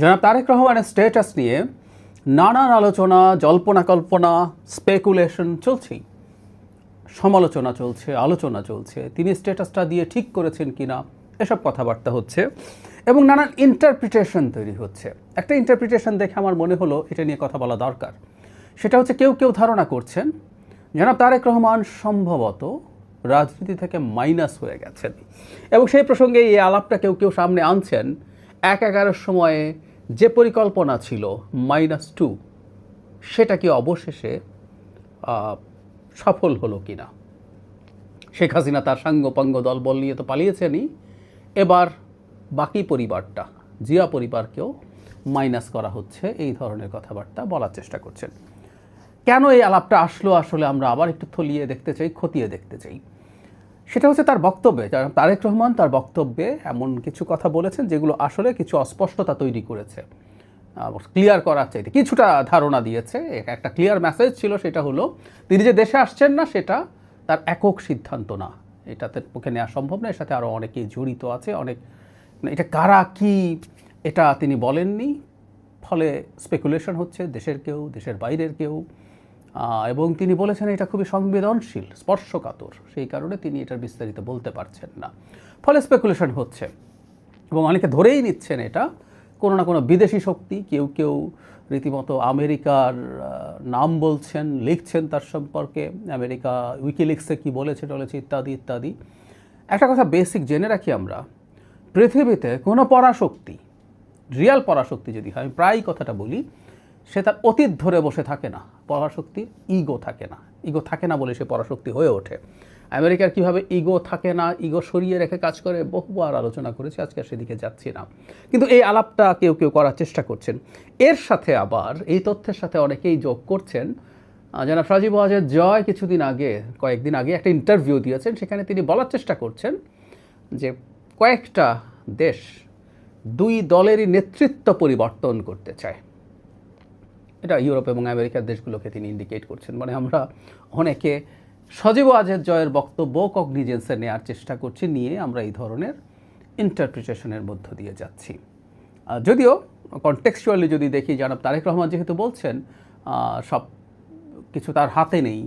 জনাব তারেক রহমানের স্টেটাস নিয়ে নানান আলোচনা জল্পনা কল্পনা স্পেকুলেশন চলছেই। সমালোচনা চলছে, আলোচনা চলছে। তিনি স্ট্যাটাসটা দিয়ে ঠিক করেছেন কিনা এসব কথাবার্তা হচ্ছে এবং নানান ইন্টারপ্রিটেশন তৈরি হচ্ছে। একটা ইন্টারপ্রিটেশন দেখে আমার মনে হলো এটা নিয়ে কথা বলা দরকার। সেটা হচ্ছে কেউ কেউ ধারণা করছেন, জনাব তারেক রহমান সম্ভবত রাজনীতি থেকে মাইনাস হয়ে গেছেন। এবং সেই প্রসঙ্গে এই আলাপটা কেউ কেউ সামনে আনছেন এক এগারোর সময়ে যে পরিকল্পনা ছিল মাইনাস টু সেটা কি অবশেষে সফল হলো কি না শেখ হাসিনা তার সাঙ্গপাঙ্গ দলবল নিয়ে তো পালিয়েছেনই। এবার বাকি পরিবারটা, জিয়া পরিবারকেও মাইনাস করা হচ্ছে, এই ধরনের কথাবার্তা বলার চেষ্টা করছেন। কেন এই আলাপটা আসলো? আসলে আমরা আবার একটু থলিয়ে দেখতে চাই, খতিয়ে দেখতে চাই। সেটা হচ্ছে তার বক্তব্যে। তারেক রহমান তার বক্তব্যে এমন কিছু কথা বলেছেন যেগুলো আসলে কিছু অস্পষ্টতা তৈরি করেছে। ক্লিয়ার করার চাইতে। কিছুটা ধারণা দিয়েছে। এক- একটা ক্লিয়ার মেসেজ ছিল, সেটা হলো, তিনি যে দেশে আসছেন না, সেটা তার একক সিদ্ধান্ত না। এটাতে পক্ষে নেওয়া সম্ভব না। এর সাথে আরও অনেকেই জড়িত আছে। অনেক মানে এটা কারা, কি, এটা তিনি বলেননি। ফলে স্পেকুলেশন হচ্ছে, দেশের কেউ, দেশের বাইরের কেউ। এবং তিনি বলেছেন এটা খুবই সংবেদনশীল, স্পর্শকাতর। সেই কারণে তিনি এটার বিস্তারিত বলতে পারছেন না। ফলে স্পেকুলেশন হচ্ছে। এবং অনেকে ধরেই নিচ্ছেন এটা। কোনো না কোনো বিদেশি শক্তি, কেউ কেউ রীতিমতো আমেরিকার নাম বলছেন, লিখছেন তার সম্পর্কে। আমেরিকা উইকিলিক্সে কি বলেছে টলেছে ইত্যাদি ইত্যাদি। একটা কথা বেসিক জেনে রাখি আমরা। পৃথিবীতে কোনো পরাশক্তি রিয়াল পরাশক্তি যদি হয়, আমি প্রায়ই কথাটা বলি সে তার অতীত ধরে বসে থাকে না। পরাশক্তির ইগো থাকে না। ইগো থাকে না বলে সে পরাশক্তি হয়ে ওঠে। আমেরিকার কীভাবে ইগো থাকে না ইগো সরিয়ে রেখে কাজ করে, বহুবার আলোচনা করেছি, আজকে সেদিকে যাচ্ছি না। কিন্তু এই আলাপটা কেউ কেউ করার চেষ্টা করছেন। এর সাথে আবার এই তথ্যের সাথে অনেকেই যোগ করছেন। জনাব রাজীব ওয়াজেদ জয় কিছুদিন আগে, কয়েকদিন আগে একটা ইন্টারভিউ দিয়েছেন। সেখানে তিনি বলার চেষ্টা করছেন যে কয়েকটা দেশ দুই দলেরই নেতৃত্ব পরিবর্তন করতে চায়। এটা ইউরোপ এবং আমেরিকার দেশগুলোকে তিনি ইন্ডিকেট করছেন। মানে আমরা অনেকে সজীব আজের জয়ের বক্তব্য কগনিজেন্সে নেওয়ার চেষ্টা করছি, নিয়ে আমরা এই ধরনের ইন্টারপ্রিটেশনের মধ্য দিয়ে যাচ্ছি। যদিও কনটেক্সচুয়ালি যদি দেখি, জানাব তারেক রহমান যেহেতু বলছেন সব কিছু তার হাতে নেই,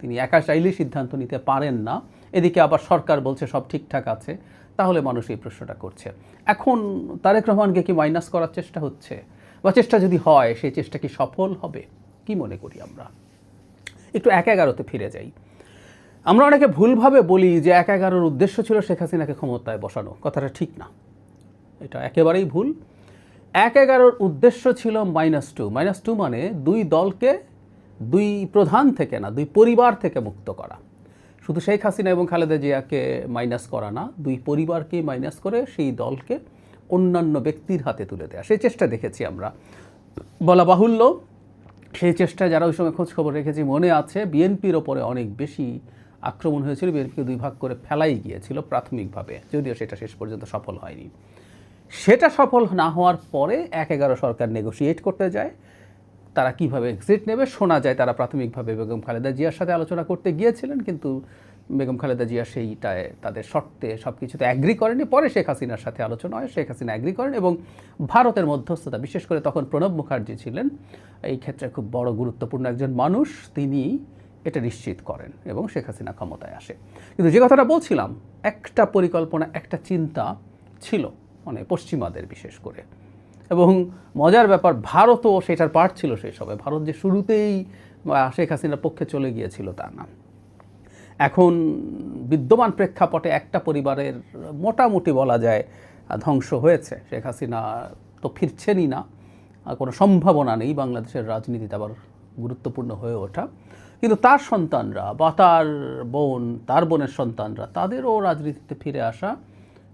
তিনি একা চাইলেই সিদ্ধান্ত নিতে পারেন না, এদিকে আবার সরকার বলছে সব ঠিকঠাক আছে, তাহলে মানুষ এই প্রশ্নটা করছে। এখন তারেক রহমানকে কি মাইনাস করার চেষ্টা হচ্ছে? বা চেষ্টা যদি হয়, সেই চেষ্টা কি সফল হবে? কি মনে করি আমরা? একটু এক এগারোতে ফিরে যাই। আমরা অনেকে ভুলভাবে বলি যে এক এগারোর উদ্দেশ্য ছিল শেখ হাসিনাকে ক্ষমতায় বসানো। কথাটা ঠিক না। এটা একেবারেই ভুল। এক এগারোর উদ্দেশ্য ছিল মাইনাস টু মাইনাস টু মানে দুই দলকে দুই প্রধান থেকে না, দুই পরিবার থেকে মুক্ত করা। শুধু শেখ হাসিনা এবং খালেদা জিয়াকে মাইনাস করা না, দুই পরিবারকে মাইনাস করে সেই দলকে অন্যান্য ব্যক্তির হাতে তুলে দেওয়া সেই চেষ্টা দেখেছি আমরা। বলা বাহুল্য, সেই চেষ্টা যারা ওই সময় খোঁজ খবর রেখেছি, মনে আছে বিএনপির ওপরে অনেক বেশি আক্রমণ হয়েছিল, বিএনপিকে দুই ভাগ করে ফেলাই গিয়েছিল প্রাথমিকভাবে। যদিও সেটা শেষ পর্যন্ত সফল হয়নি। সেটা সফল না হওয়ার পরে এক এগারো সরকার নেগোশিয়েট করতে যায়। তারা কীভাবে এক্সিট নেবে, শোনা যায় তারা প্রাথমিকভাবে বেগম খালেদা জিয়ার সাথে আলোচনা করতে গিয়েছিলেন, কিন্তু বেগম খালেদা জিয়া সেইটায় তাদের শর্তে সব কিছুতে অ্যাগ্রি করেনি। পরে শেখ হাসিনার সাথে আলোচনা হয়, শেখ হাসিনা অ্যাগ্রি করেন এবং ভারতের মধ্যস্থতা, বিশেষ করে তখন প্রণব মুখার্জি ছিলেন, এই ক্ষেত্রে খুব বড় গুরুত্বপূর্ণ একজন মানুষ, তিনি এটা নিশ্চিত করেন এবং শেখ হাসিনা ক্ষমতায় আসে। কিন্তু যে কথাটা বলছিলাম, একটা পরিকল্পনা, একটা চিন্তা ছিল মানে পশ্চিমাদের বিশেষ করে। এবং মজার ব্যাপার, ভারতও সেটার পার্ট ছিল সেই সবে ভারত যে শুরুতেই শেখ হাসিনার পক্ষে চলে গিয়েছিল তা না। এখন বিদ্যমান প্রেক্ষাপটে একটা পরিবারের মোটামুটি বলা যায় ধ্বংস হয়েছে। শেখ হাসিনা তো ফিরছেনই না কোনো সম্ভাবনা নেই বাংলাদেশের রাজনীতিতে আবার গুরুত্বপূর্ণ হয়ে ওঠা। কিন্তু তার সন্তানরা বা তার বোন, তার বোনের সন্তানরা, তাদেরও রাজনীতিতে ফিরে আসা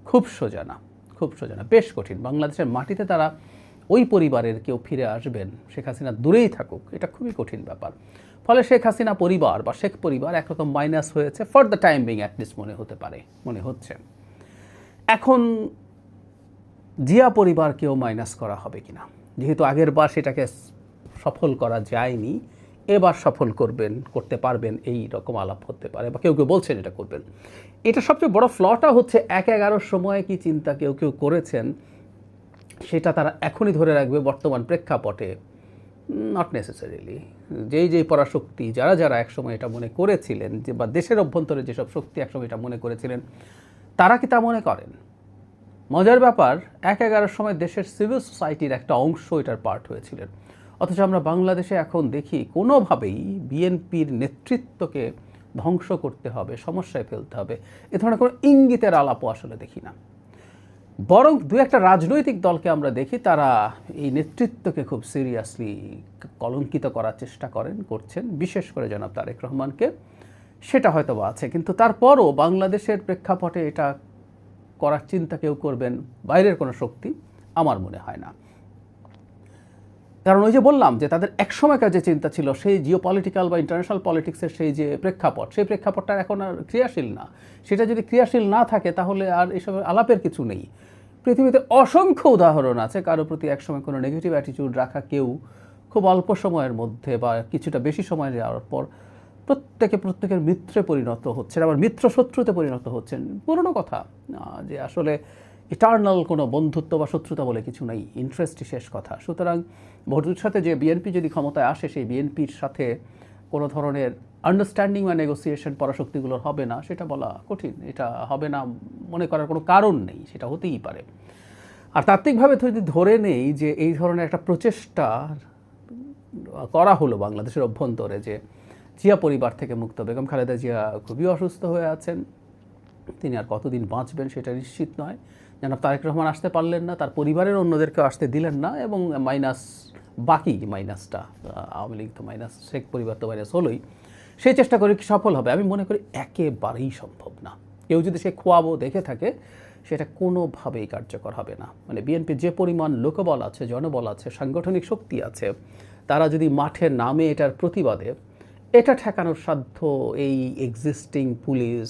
খুব সোজা না, খুব সোজা না, বেশ কঠিন। বাংলাদেশের মাটিতে তারা ওই পরিবারের কেউ ফিরে আসবেন, শেখ হাসিনা দূরেই থাকুক, এটা খুবই কঠিন ব্যাপার। ফলে শেখ হাসিনা পরিবার বা শেখ পরিবার একরকম মাইনাস হয়েছে for the time being at least মনে হতে পারে, মনে হচ্ছে। এখন জিয়া পরিবারকেও মাইনাস করা হবে কিনা? যেহেতু আগের বার সেটাকে সফল করা যায়নি, এবার সফল করবেন, করতে পারবেন, এই রকম আলাপ হতে পারে বা কেউ কেউ বলছেন এটা করবেন। এটা সবচেয়ে বড় ফ্লটা হচ্ছে এক এগারোর সময় কি চিন্তা কেউ কেউ করেছেন সেটা তারা এখনই ধরে রাখবে বর্তমান প্রেক্ষাপটে। নট নেসেসারিলি যেই যেই পরাশক্তি, যারা যারা একসময় এটা মনে করেছিলেন, যে বা দেশের অভ্যন্তরে যেসব শক্তি একসময় এটা মনে করেছিলেন, তারা কি তা মনে করেন? মজার ব্যাপার, এক এগারোর সময় দেশের সিভিল সোসাইটির একটা অংশ এটার পার্ট হয়েছিলেন। অথচ আমরা বাংলাদেশে এখন দেখি কোনোভাবেই বিএনপির নেতৃত্বকে ধ্বংস করতে হবে, সমস্যায় ফেলতে হবে। এ ধরনের কোনো ইঙ্গিতের আলাপও আসলে দেখি না। বরং দু একটা রাজনৈতিক দলকে আমরা দেখি, তারা এই নেতৃত্বকে খুব সিরিয়াসলি কলঙ্কিত করার চেষ্টা করেন, করছেন। বিশেষ করে জনাব তারেক রহমানকে। সেটা হয়তো আছে, কিন্তু তারপরও বাংলাদেশের প্রেক্ষাপটে এটা করার চিন্তা কেউ করবেন বাইরের কোনো শক্তি আমার মনে হয় না। কারণ ওই যে বললাম যে তাদের একসময়কার যে চিন্তা ছিল, সেই জিও পলিটিক্যাল বা ইন্টারন্যাশনাল পলিটিক্সের সেই যে প্রেক্ষাপট, সেই প্রেক্ষাপটটা এখন আর ক্রিয়াশীল না। সেটা যদি ক্রিয়াশীল না থাকে, তাহলে আর এসব আলাপের কিছু নেই। পৃথিবীতে অসংখ্য উদাহরণ আছে, কারও প্রতি একসময় কোনো নেগেটিভ অ্যাটিটিউড রাখা কেউ খুব অল্প সময়ের মধ্যে বা কিছুটা বেশি সময় যাওয়ার পর প্রত্যেকে প্রত্যেকের মিত্রে পরিণত হচ্ছেন, আবার মিত্র শত্রুতে পরিণত হচ্ছেন। পুরনো কথা যে আসলে ইটার্নাল কোনো বন্ধুত্ব বা শত্রুতা বলে কিছু নেই ইন্টারেস্টই শেষ কথা। সুতরাং ভবিষ্যতে যে বিএনপি যদি ক্ষমতায় আসে, সেই বিএনপির সাথে কোনো ধরনের আন্ডারস্ট্যান্ডিং বা নেগোসিয়েশন পরাশক্তিগুলোর হবে না, সেটা বলা কঠিন। এটা হবে না মনে করার কোনো কারণ নেই, সেটা হতেই পারে। আর তাত্ত্বিকভাবে যদি ধরে নেই যে এই ধরনের একটা প্রচেষ্টা করা হলো বাংলাদেশের অভ্যন্তরে যে জিয়া পরিবার থেকে মুক্ত। বেগম খালেদা জিয়া খুবই অসুস্থ হয়ে আছেন। তিনি আর কতদিন বাঁচবেন সেটা নিশ্চিত নয়। যেন তারেক রহমান আসতে পারলেন না, তার পরিবারের অন্যদেরকে আসতে দিলেন না এবং মাইনাস বাকি মাইনাসটা আওয়ামী লীগ তো মাইনাস, শেখ পরিবার তো মাইনাস হলোই সেই চেষ্টা করে কি সফল হবে? আমি মনে করি একেবারেই সম্ভব না। কেউ যদি সে খোয়াবো, দেখে থাকে, সেটা কোনোভাবেই কার্যকর হবে না। মানে বিএনপির যে পরিমাণ লোকবল আছে, জনবল আছে, সাংগঠনিক শক্তি আছে, তারা যদি মাঠে নামে এটার প্রতিবাদে, এটা ঠেকানোর সাধ্য এই এক্সিস্টিং পুলিশ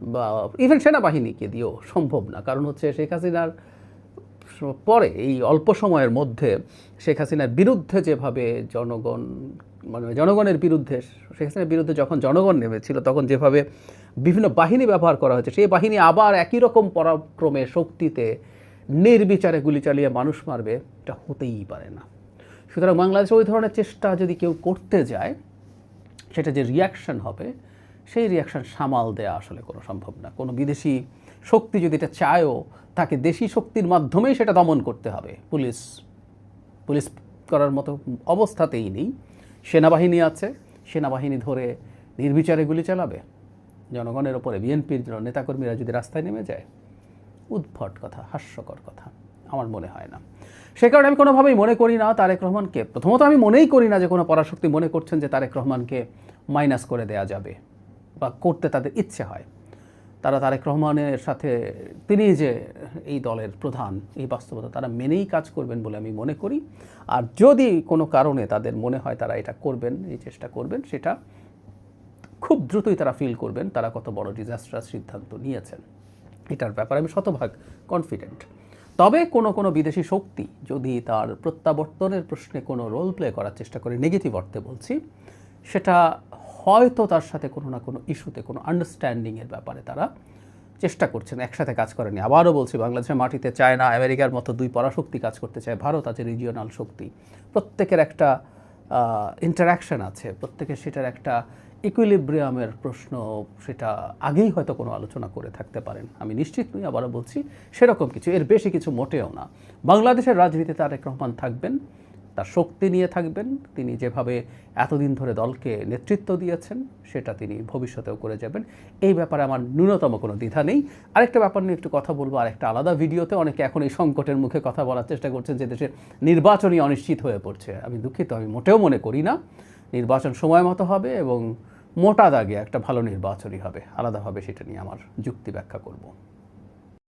বা ইভেন সেনাবাহিনীকে দিয়েও সম্ভব না। কারণ হচ্ছে শেখ হাসিনার পরে এই অল্প সময়ের মধ্যে শেখ হাসিনার বিরুদ্ধে যেভাবে জনগণ মানে জনগণের বিরুদ্ধে, শেখ হাসিনার বিরুদ্ধে যখন জনগণ নেমেছিল, তখন যেভাবে বিভিন্ন বাহিনী ব্যবহার করা হয়েছে, সেই বাহিনী আবার একই রকম পরাক্রমে শক্তিতে নির্বিচারে গুলি চালিয়ে মানুষ মারবে, এটা হতেই পারে না। সুতরাং বাংলাদেশে ওই ধরনের চেষ্টা যদি কেউ করতে যায়, সেটা যে রিয়াকশন হবে সেই রিয়াকশন সামাল দেওয়া আসলে কোনো সম্ভব না। কোনো বিদেশি শক্তি যদি এটা চায়ও, তাকে দেশি শক্তির মাধ্যমেই সেটা দমন করতে হবে। পুলিশ পুলিশ করার মতো অবস্থাতেই নেই। সেনাবাহিনী আছে, সেনাবাহিনী ধরে নির্বিচারে গুলি চালাবে। জনগণের ওপরে, বিএনপির নেতাকর্মীরা যদি রাস্তায় নেমে যায়, উদ্ভট কথা, হাস্যকর কথা, আমার মনে হয় না। সে কারণে আমি কোনোভাবেই মনে করি না তারেক রহমানকে। প্রথমত আমি মনেই করি না যে কোনো পরাশক্তি মনে করছেন যে তারেক রহমানকে মাইনাস করে দেয়া যাবে। বা করতে তাদের ইচ্ছে হয়। তারা তারেক রহমানের সাথে, তিনি যে এই দলের প্রধান, এই বাস্তবতা তারা মেনেই কাজ করবেন বলে আমি মনে করি। আর যদি কোনো কারণে তাদের মনে হয় তারা এটা করবেন, এই চেষ্টা করবেন, সেটা খুব দ্রুতই তারা ফিল করবেন, তারা কত বড় ডিজাস্টার সিদ্ধান্ত নিয়েছেন। এটার ব্যাপারে আমি শতভাগ কনফিডেন্ট তবে কোনো কোনো বিদেশি শক্তি যদি তার প্রত্যাবর্তনের প্রশ্নে কোনো রোল প্লে করার চেষ্টা করে নেগেটিভ অর্থে বলছি, সেটা হয়তো তার সাথে কোনো না কোনো ইস্যুতে, কোনো আন্ডারস্ট্যান্ডিংয়ের ব্যাপারে তারা চেষ্টা করছেন, একসাথে কাজ করেনি। আবারও বলছি বাংলাদেশের মাটিতে চায়না আমেরিকার মতো দুই পরাশক্তি কাজ করতে চায় ভারত আছে রিজিওনাল শক্তি। প্রত্যেকের একটা ইন্টারাকশন আছে, প্রত্যেকের সেটার একটা ইকুইলিব্রিয়ামের প্রশ্ন, সেটা আগেই হয়তো কোনো আলোচনা করে থাকতে পারেন। আমি নিশ্চিত নই, আবারও বলছি, সেরকম কিছু, এর বেশি কিছু মোটেও না। বাংলাদেশের রাজনীতিতে তারেক রহমান থাকবেন তার শক্তি নিয়ে থাকবেন। তিনি যেভাবে এতদিন ধরে দলকে নেতৃত্ব দিয়েছেন, সেটা তিনি ভবিষ্যতেও করে যাবেন। এই ব্যাপারে আমার ন্যূনতম কোনো দ্বিধা নেই। আরেকটা ব্যাপার নিয়ে একটু কথা বলব আর একটা আলাদা ভিডিওতে। অনেকে এখন এই সংকটের মুখে কথা বলার চেষ্টা করছেন যে দেশের নির্বাচনই অনিশ্চিত হয়ে পড়ছে। আমি দুঃখিত, আমি মোটেও মনে করি না। নির্বাচন সময় মতো হবে এবং মোটা দাগে একটা ভালো নির্বাচনই হবে। আলাদাভাবে সেটা নিয়ে আমার যুক্তি ব্যাখ্যা করব।